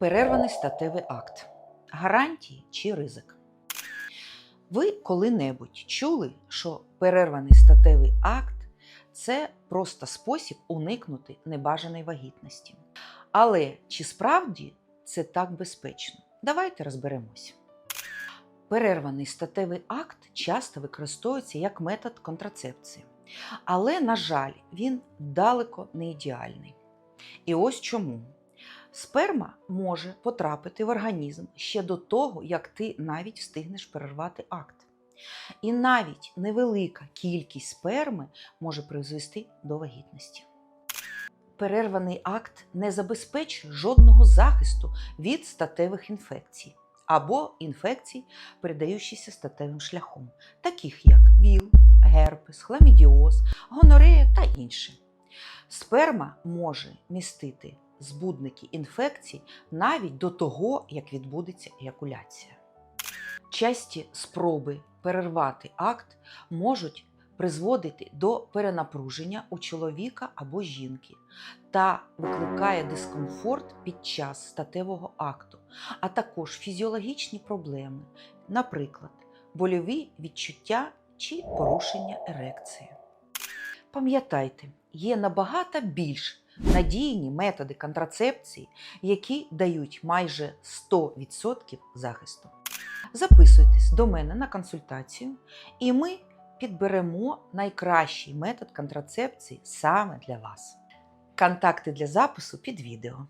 Перерваний статевий акт. Гарантії чи ризик. Ви коли-небудь чули, що перерваний статевий акт це просто спосіб уникнути небажаної вагітності. Але чи справді це так безпечно? Давайте розберемось. Перерваний статевий акт часто використовується як метод контрацепції. Але, на жаль, він далеко не ідеальний. І ось чому. Сперма може потрапити в організм ще до того, як ти навіть встигнеш перервати акт. І навіть невелика кількість сперми може призвести до вагітності. Перерваний акт не забезпечує жодного захисту від статевих інфекцій або інфекцій, передаючися статевим шляхом, таких як ВІЛ, герпес, хламідіоз, гонорея та інші. Сперма може містити збудники інфекцій навіть до того, як відбудеться еякуляція. Часті спроби перервати акт можуть призводити до перенапруження у чоловіка або жінки та викликає дискомфорт під час статевого акту, а також фізіологічні проблеми, наприклад, больові відчуття чи порушення ерекції. Пам'ятайте, є набагато більш надійні методи контрацепції, які дають майже 100% захисту. Записуйтесь до мене на консультацію, і ми підберемо найкращий метод контрацепції саме для вас. Контакти для запису під відео.